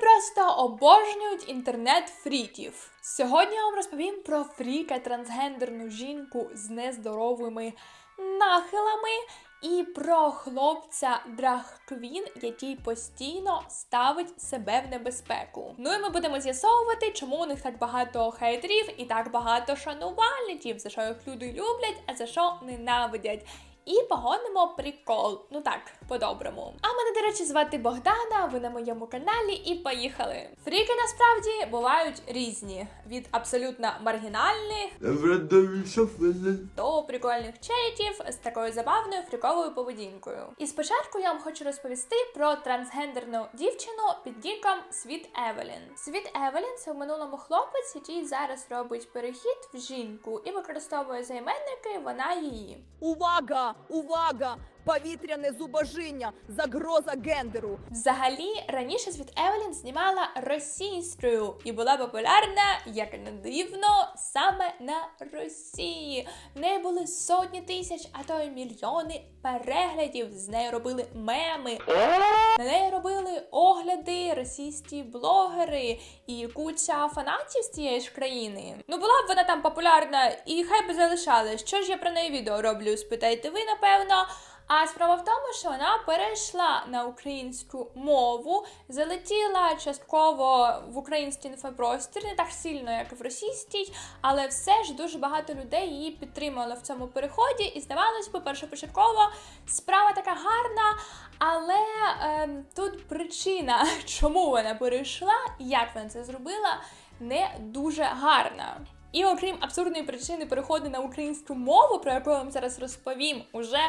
просто обожнюють інтернет-фріків. Сьогодні я вам розповім про фріка трансгендерну жінку з нездоровими нахилами і про хлопця драг-квін, який постійно ставить себе в небезпеку. Ну і ми будемо з'ясовувати, чому у них так багато хейтерів і так багато шанувальників, за що їх люди люблять, а за що ненавидять. І погонимо прикол. Ну так, по-доброму. А мене, до речі, звати Богдана, ви на моєму каналі, і поїхали. Фріки насправді бувають різні: від абсолютно маргінальних до прикольних челіків з такою забавною фріковою поведінкою. І спочатку я вам хочу розповісти про трансгендерну дівчину під ніком Світ Евелін. Світ Евелін це в минулому хлопець, який зараз робить перехід в жінку і використовує займенники вона її. Увага! Увага! Повітряне зубожіння! Загроза гендеру! Взагалі, раніше Світ Евелін знімала російською і була популярна, як не дивно, саме на Росії. В неї були сотні тисяч, а то й мільйони переглядів. З нею робили меми. На неї робили огляди російські блогери і куча фанатів з цієї ж країни. Ну була б вона там популярна, і хай би залишалась. Що ж я про неї відео роблю? Спитайте ви, напевно. А справа в тому, що вона перейшла на українську мову, залетіла частково в український інфопростір, не так сильно, як в російський, але все ж дуже багато людей її підтримало в цьому переході. І здавалось би, першопочатково справа така гарна. Але ем, тут причина, чому вона перейшла як вона це зробила, не дуже гарна. І окрім абсурдної причини переходу на українську мову, про яку я вам зараз розповім, уже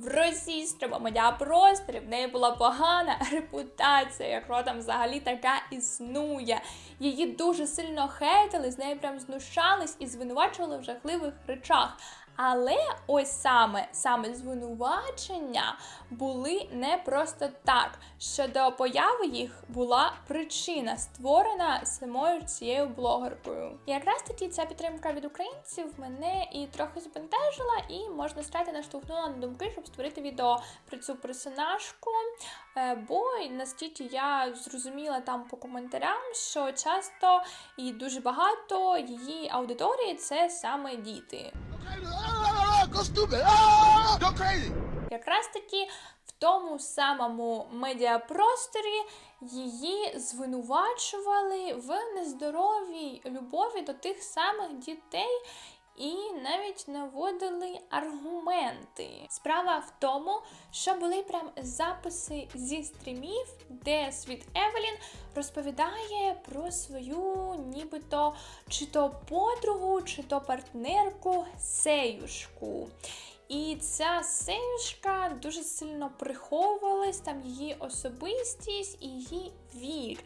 в російському медіапросторі в неї була погана репутація, якщо там взагалі така існує. Її дуже сильно хейтили, з нею прям знущались і звинувачували в жахливих речах. Але ось саме саме звинувачення були не просто так. Щодо появи їх була причина, створена самою цією блогеркою. Якраз таки ця підтримка від українців мене і трохи збентежила, і можна сказати, наштовхнула на думки, щоб створити відео про цю персонажку. Е, Бо настільки я зрозуміла там по коментарям, що часто і дуже багато її аудиторії це саме діти. Якраз таки в тому самому медіапросторі її звинувачували в нездоровій любові до тих самих дітей. І навіть наводили аргументи. Справа в тому, що були прям записи зі стрімів, де світ Евелін розповідає про свою нібито чи то подругу, чи то партнерку Сеюшку. І ця сеюшка дуже сильно приховувалась, там її особистість і її вік.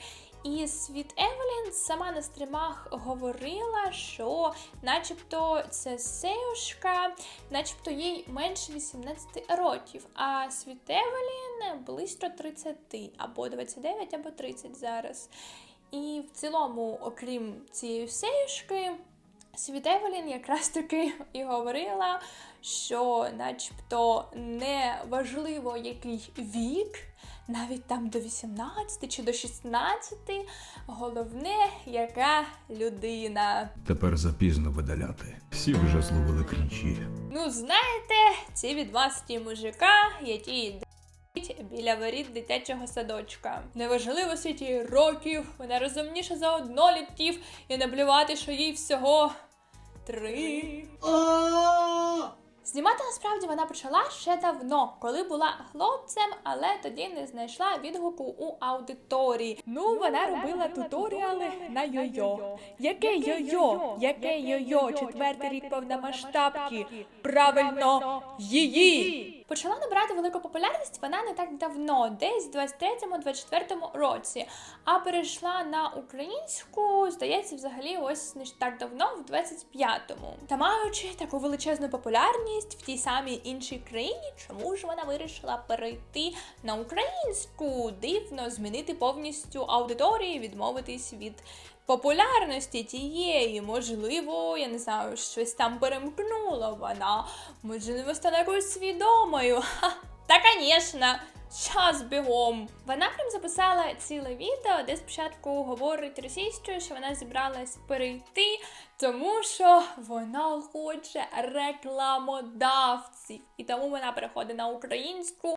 І світ Евелін сама на стрімах говорила, що начебто це сеюшка, начебто їй менше 18 років, а світ Евелін близько 30, або 29, або 30 зараз. І в цілому, окрім цієї сеюшки, Світ Евелін якраз таки і говорила, що начебто не важливо який вік, навіть там до 18 чи до 16, головне, яка людина. Тепер запізно видаляти. Всі вже зловили клінчі. Ну, знаєте, ці відмазки мужика, які біля воріт дитячого садочка. Неважливо їй років, вона розумніша за однолітків і наблювати, що їй всього три. Знімати насправді вона почала ще давно, коли була хлопцем, але тоді не знайшла відгуку у аудиторії. Ну, вона робила туторіали на йо-йо. Яке йо-йо? Яке йо-йо? Четвертий рік повномасштабки. Правильно, її. Почала набирати велику популярність вона не так давно, десь в 23-24 році. А перейшла на українську, здається, взагалі ось не так давно, в 25-му. Та маючи таку величезну популярність в тій самій іншій країні, чому ж вона вирішила перейти на українську? Дивно змінити повністю аудиторію, відмовитись від популярності тієї, можливо, я не знаю, щось там перемкнула вона, можливо, стане якоюсь свідомою. Ха, та, звісно, час бігом. Вона прям записала ціле відео, де спочатку говорить російською, що вона зібралась перейти, тому що вона хоче рекламодавців. І тому вона переходить на українську.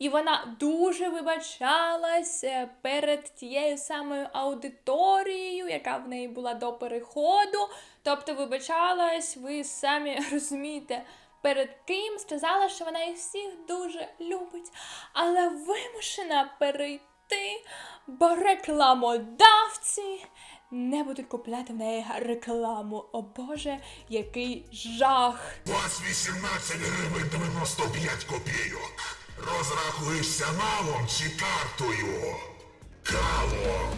І вона дуже вибачалась е, перед тією самою аудиторією, яка в неї була до переходу. Тобто, вибачалась, ви самі розумієте, перед ким сказала, що вона їх всіх дуже любить, але вимушена перейти, бо рекламодавці не будуть купляти в неї рекламу. О Боже, який жах! У 18 гривень 95 копійок. Розрахуєшся налом чи картою?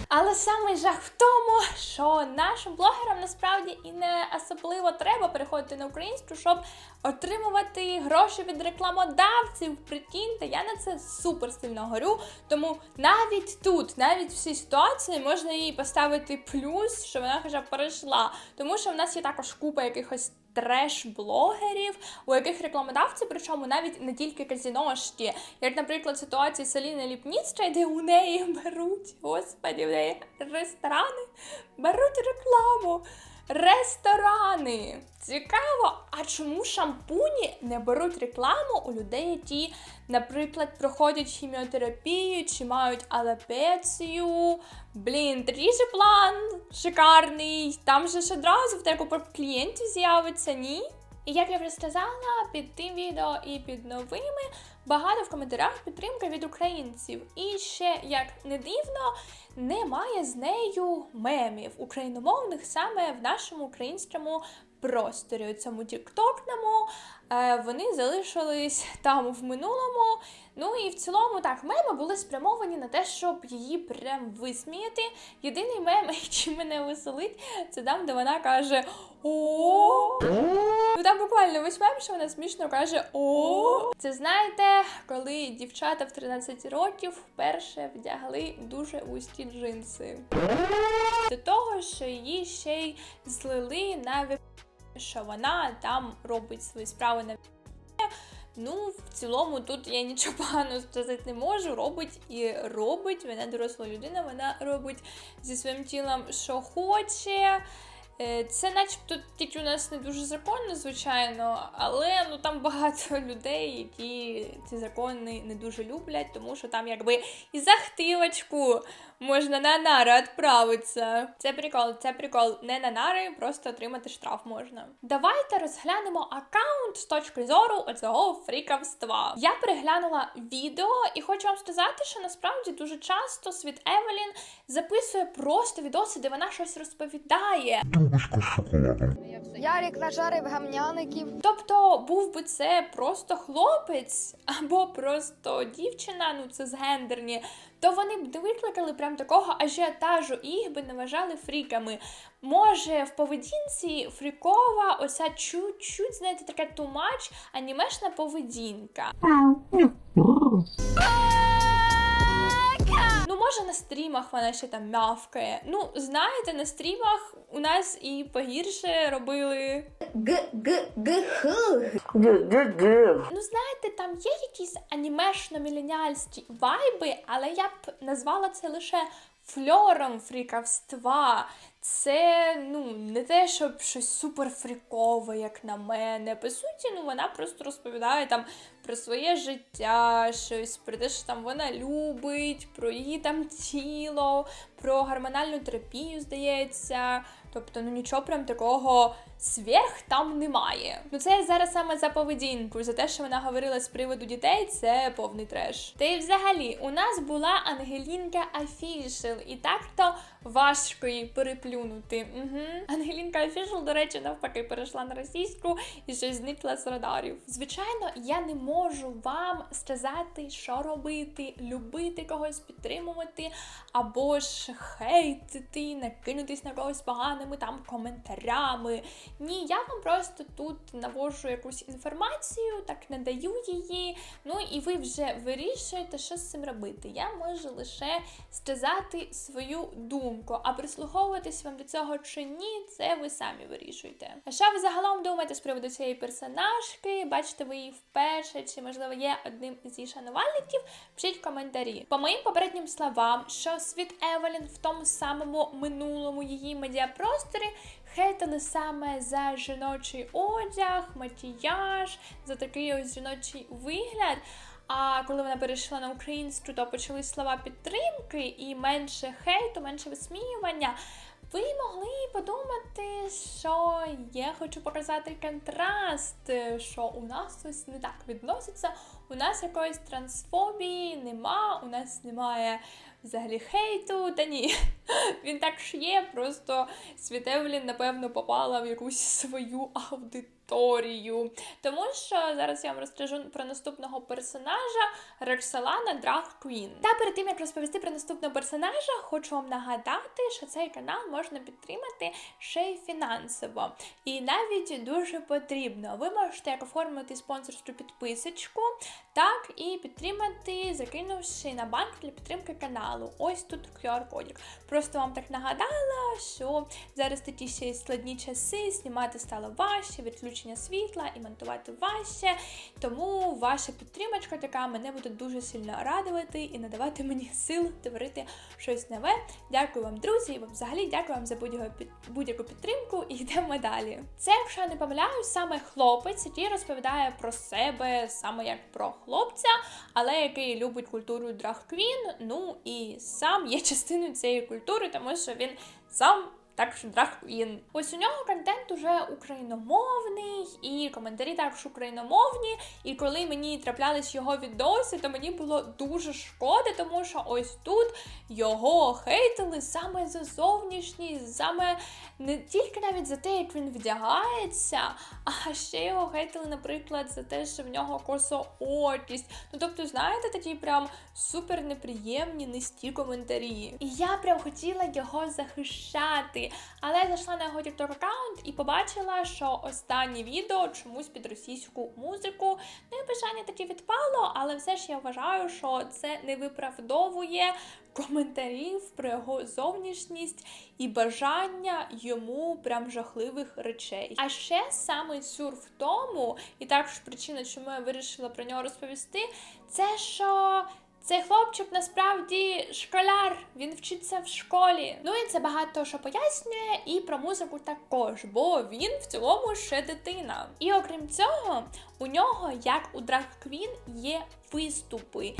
Але самий жах в тому, що нашим блогерам насправді і не особливо треба переходити на українську, щоб отримувати гроші від рекламодавців. Прикиньте, я на це супер сильно горю. Тому навіть тут, навіть в цій ситуації, можна їй поставити плюс, що вона хоча б перейшла. Тому що в нас є також купа якихось. Треш-блогерів, у яких рекламодавці, причому навіть не тільки казіношки, як, наприклад, ситуація Селіни Ліпніцької, де у неї беруть, господі, в неї ресторани беруть рекламу. Ресторани. Цікаво, а чому шампуні не беруть рекламу у людей, які, наприклад, проходять хіміотерапію чи мають алапецію? Блін, тріші план шикарний. Там же ж одразу в тебе клієнтів з'явиться, ні? І як я вже сказала, під тим відео і під новими багато в коментарях підтримки від українців. І ще, як не дивно, немає з нею мемів україномовних саме в нашому українському просторі, у цьому тіктокному. Е, вони залишились там в минулому. Ну і в цілому так, меми були спрямовані на те, щоб її прям висміяти. Єдиний мем, який мене веселить, це там, де вона каже О. Ну там буквально весь мем, що вона смішно каже О. Це знаєте, коли дівчата в 13 років вперше вдягли дуже вузькі джинси. До того, що її ще й злили на віп... що вона там робить свої справи на Ну, в цілому, тут я нічого поганого сказати не можу. Робить і робить. Вона доросла людина, вона робить зі своїм тілом, що хоче. Е, Це начебто тільки у нас не дуже законно, звичайно, але ну там багато людей, які ці закони не дуже люблять, тому що там якби і за хтивочку можна на нари відправитися. Це прикол, це прикол. Не на нари, просто отримати штраф можна. Давайте розглянемо аккаунт з точки зору оцього фрікавства. Я переглянула відео і хочу вам сказати, що насправді дуже часто світ Евелін записує просто відоси, де вона щось розповідає. Ярик нажарив гамняників. Тобто був би це просто хлопець або просто дівчина, ну це згендерні, то вони б не викликали прям такого ажіотажу і їх би не вважали фріками. Може, в поведінці фрікова, оця чуть-чуть, знаєте, така тумач, анімешна поведінка. Може, на стрімах вона ще там мявкає. Ну, знаєте, на стрімах у нас і погірше робили. Ну, знаєте, там є якісь анімешно-міленіальські вайби, але я б назвала це лише фльором фрікавства. Це ну не те, щоб щось супер фрікове, як на мене. По суті, ну вона просто розповідає там про своє життя, щось про те, що там вона любить, про її там тіло, про гормональну терапію, здається. Тобто, ну нічого прям такого сверх там немає. Ну це зараз саме за поведінку, за те, що вона говорила з приводу дітей, це повний треш. Та й взагалі, у нас була Ангелінка Афішел, і так-то важко її переплюнути. Угу. Ангелінка Афішел, до речі, навпаки, перейшла на російську і щось зникла з радарів. Звичайно, я не можу вам сказати, що робити, любити когось, підтримувати, або ж хейтити, накинутись на когось поганими там коментарями. Ні, я вам просто тут навожу якусь інформацію, так надаю її. Ну і ви вже вирішуєте, що з цим робити. Я можу лише сказати свою думку, а прислуховуватись вам до цього чи ні, це ви самі вирішуєте. А що ви загалом думаєте з приводу цієї персонажки? Бачите ви її вперше, чи можливо є одним її шанувальників? Пишіть коментарі. По моїм попереднім словам, що світ Евелін в тому самому минулому її медіапросторі хейтили саме за жіночий одяг, макіяж, за такий ось жіночий вигляд. А коли вона перейшла на українську, то почали слова підтримки і менше хейту, менше висміювання. Ви могли подумати, що я хочу показати контраст, що у нас ось не так відноситься. У нас якоїсь трансфобії нема, у нас немає взагалі хейту. Та ні, він так ж є, просто Світевлін, напевно, попала в якусь свою аудиторію. Тому що зараз я вам розкажу про наступного персонажа Роксолана Драг Квін. Та перед тим як розповісти про наступного персонажа, хочу вам нагадати, що цей канал можна підтримати ще й фінансово. І навіть дуже потрібно. Ви можете як оформити спонсорську підписочку, так і підтримати, закинувши на банк для підтримки каналу. Ось тут QR-кодик. Просто вам так нагадала, що зараз такі ще складні часи, знімати стало важче, відключення світла і монтувати важче. Тому ваша підтримочка така мене буде дуже сильно радувати і надавати мені сил творити щось нове. Дякую вам, друзі, і взагалі дякую вам за будь-яку під- будь-яку підтримку і йдемо далі. Це, якщо я не помиляюсь, саме хлопець, який розповідає про себе саме як про хлопця, але який любить культуру драг-квін, ну і сам є частиною цієї культури, тому що він сам. Також драг-квін. Ось у нього контент уже україномовний, і коментарі також україномовні. І коли мені траплялись його відоси, то мені було дуже шкода, тому що ось тут його хейтили саме за зовнішність, саме не тільки навіть за те, як він вдягається, а ще його хейтили, наприклад, за те, що в нього косоокість. Ну тобто, знаєте, такі прям супер неприємні низькі коментарі. І я прям хотіла його захищати. Але я зайшла на його TikTok аккаунт і побачила, що останнє відео чомусь під російську музику. Ну і бажання таки відпало, але все ж я вважаю, що це не виправдовує коментарів про його зовнішність і бажання йому прям жахливих речей. А ще саме сюр в тому, і також причина, чому я вирішила про нього розповісти, це що. Цей хлопчик насправді школяр, він вчиться в школі. Ну і це багато що пояснює, і про музику також, бо він в цілому ще дитина. І окрім цього, у нього, як у Драг Квін, є виступи.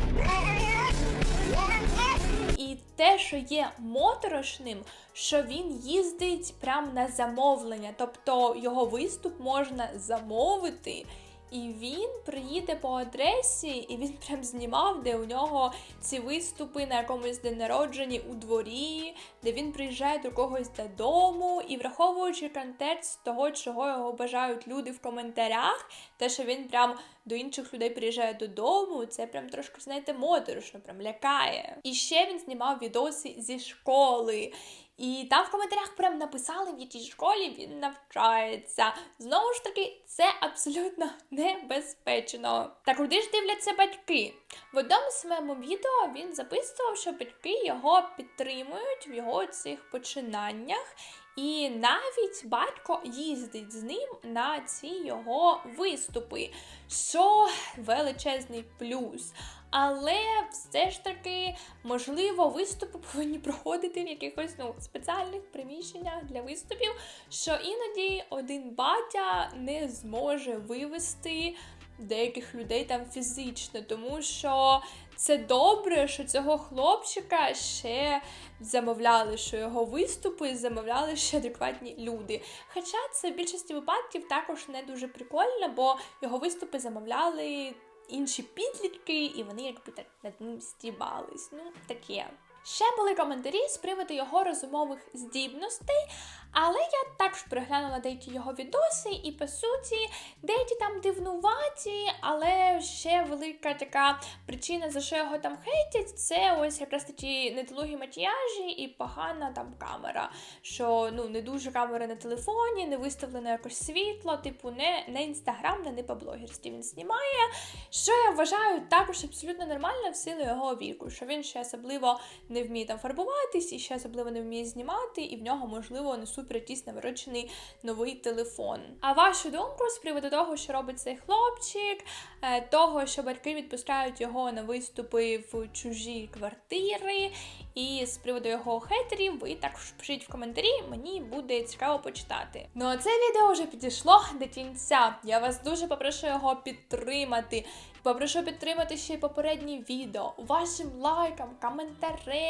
І те, що є моторошним, що він їздить прямо на замовлення, тобто його виступ можна замовити. І він приїде по адресі, і він прям знімав, де у нього ці виступи на якомусь день народженні у дворі, де він приїжджає до когось додому, і враховуючи контекст того, чого його бажають люди в коментарях, те, що він прям до інших людей приїжджає додому, це прям трошки, знаєте, моторошно, прям лякає. І ще він знімав відоси зі школи. І там в коментарях прям написали, в якій школі він навчається. Знову ж таки, це абсолютно небезпечно. Та куди ж дивляться батьки? В одному своєму відео він записував, що батьки його підтримують в його цих починаннях. І навіть батько їздить з ним на ці його виступи, що величезний плюс. Але все ж таки, можливо, виступи повинні проходити в якихось ну, спеціальних приміщеннях для виступів, що іноді один батя не зможе вивести деяких людей там фізично, тому що це добре, що цього хлопчика ще замовляли, що його виступи замовляли ще адекватні люди. Хоча це в більшості випадків також не дуже прикольно, бо його виступи замовляли інші підлітки, і вони якби так над ним стібались. Ну, таке. Ще були коментарі з приводу його розумових здібностей, але я також переглянула деякі його відоси, і по суті, деякі там дивнуваті, але ще велика така причина, за що його там хейтять, це ось якраз такі недолугі макіяжі і погана там камера. Що ну не дуже камера на телефоні, не виставлено якось світло, типу, не, не інстаграмне, не по блогерстві він знімає. Що я вважаю також абсолютно нормально в силу його віку, що він ще особливо не вміє там фарбуватись і ще особливо не вміє знімати, і в нього, можливо, не супер якийсь наворочений новий телефон. А вашу думку з приводу того, що робить цей хлопчик, е, того, що батьки відпускають його на виступи в чужі квартири, і з приводу його хейтерів, ви також пишіть в коментарі, мені буде цікаво почитати. Ну а це відео вже підійшло до кінця. Я вас дуже попрошу його підтримати. Попрошу підтримати ще й попереднє відео вашим лайком, коментарем.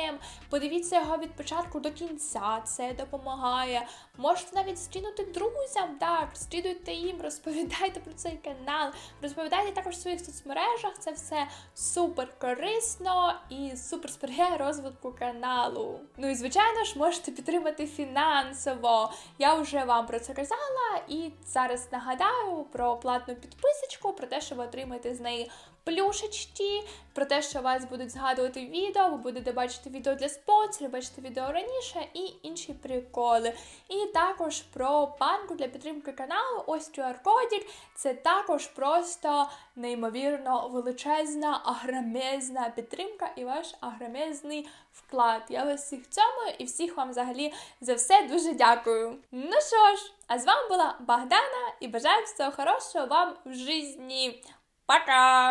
Подивіться його від початку до кінця, це допомагає. Можете навіть скинути друзям, так, скидуйте їм, розповідайте про цей канал, розповідайте також в своїх соцмережах. Це все супер корисно і супер сприяє розвитку каналу. Ну і звичайно ж можете підтримати фінансово. Я вже вам про це казала, і зараз нагадаю про платну підписочку, про те, що ви отримаєте з неї плюшечки, про те, що вас будуть згадувати відео, ви будете бачити відео для спонсорів, бачити відео раніше і інші приколи. І також про банку для підтримки каналу. Ось QR-кодик. Це також просто неймовірно величезна, агромезна підтримка і ваш агромезний вклад. Я вас всіх цьому і всіх вам взагалі за все дуже дякую. Ну що ж, а з вами була Богдана і бажаю всього хорошого вам в житті. Пока!